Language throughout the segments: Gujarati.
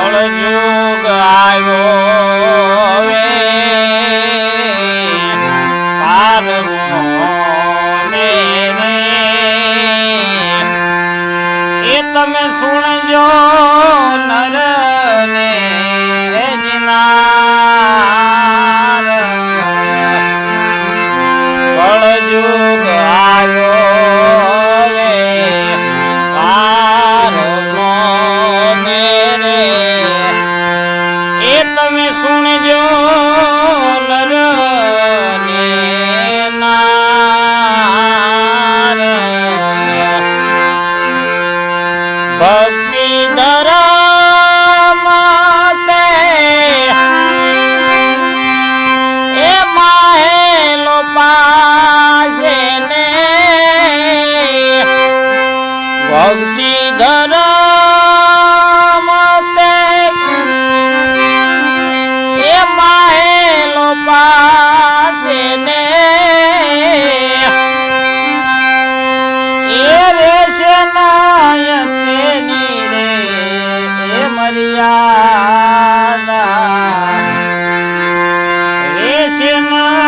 કળજુગ આવ્યો રે પારવોને એ તમે સુણજો નરને. Bye. Jimmy.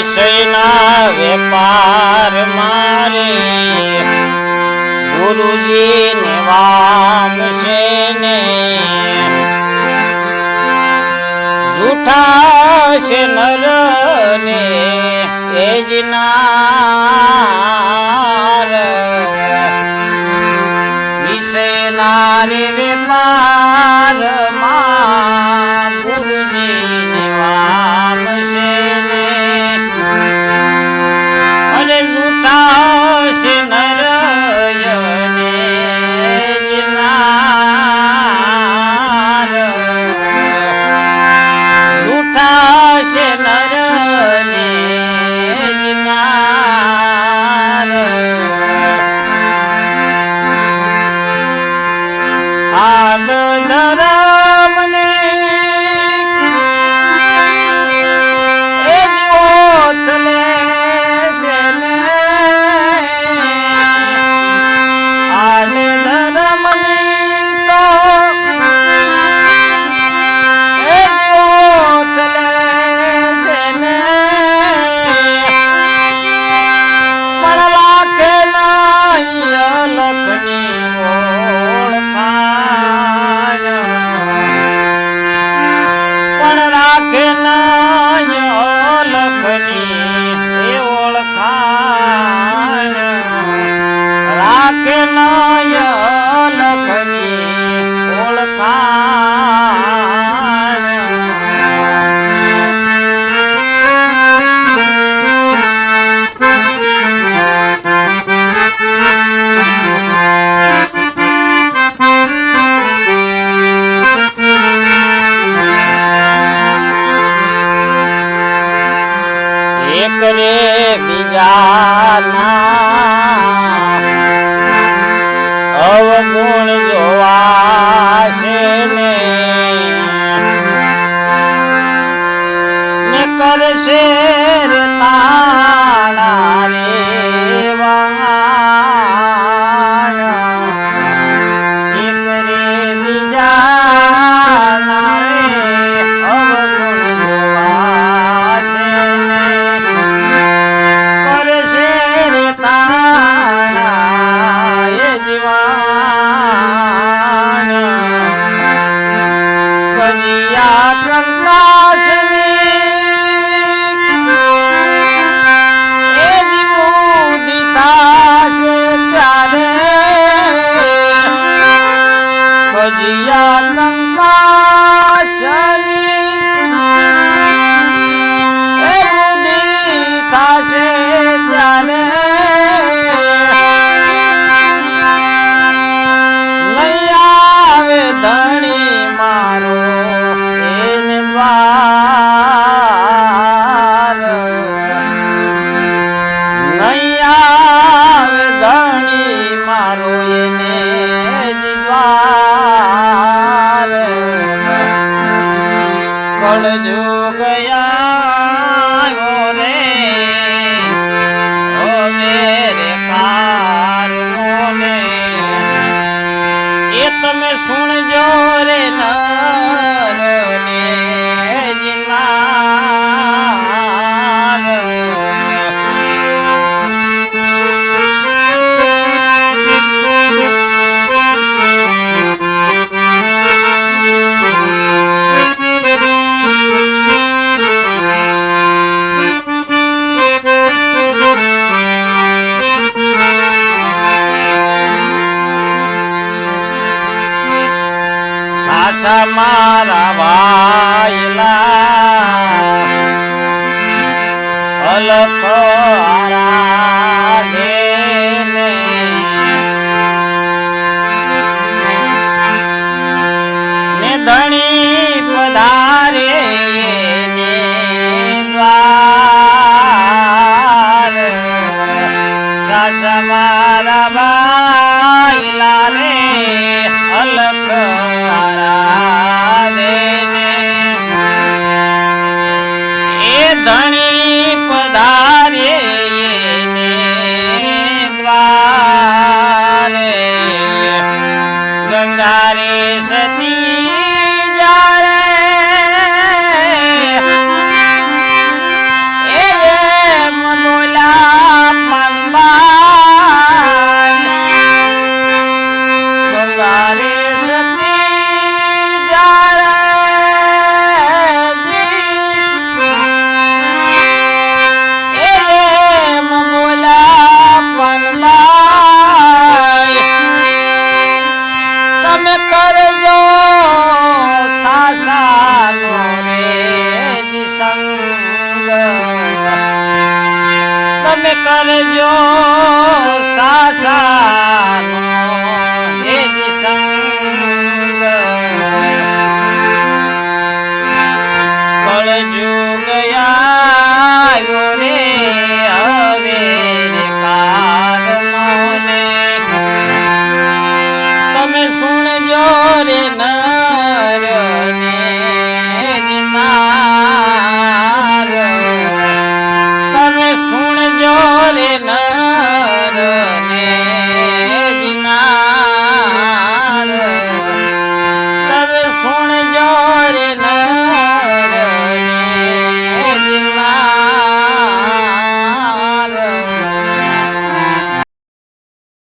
વિષયના વેપાર મારે. ગુરુજી ને વામ છે ને. જૂઠા છે નર ને એ વિષયના રે વેપાર કરે બીજાના ગુણ જોવાશે ને કરશે તાણા રે મારા વાયલા. અલકો ધણી પધારે ધણી પધારે. આવ્યો સાસા.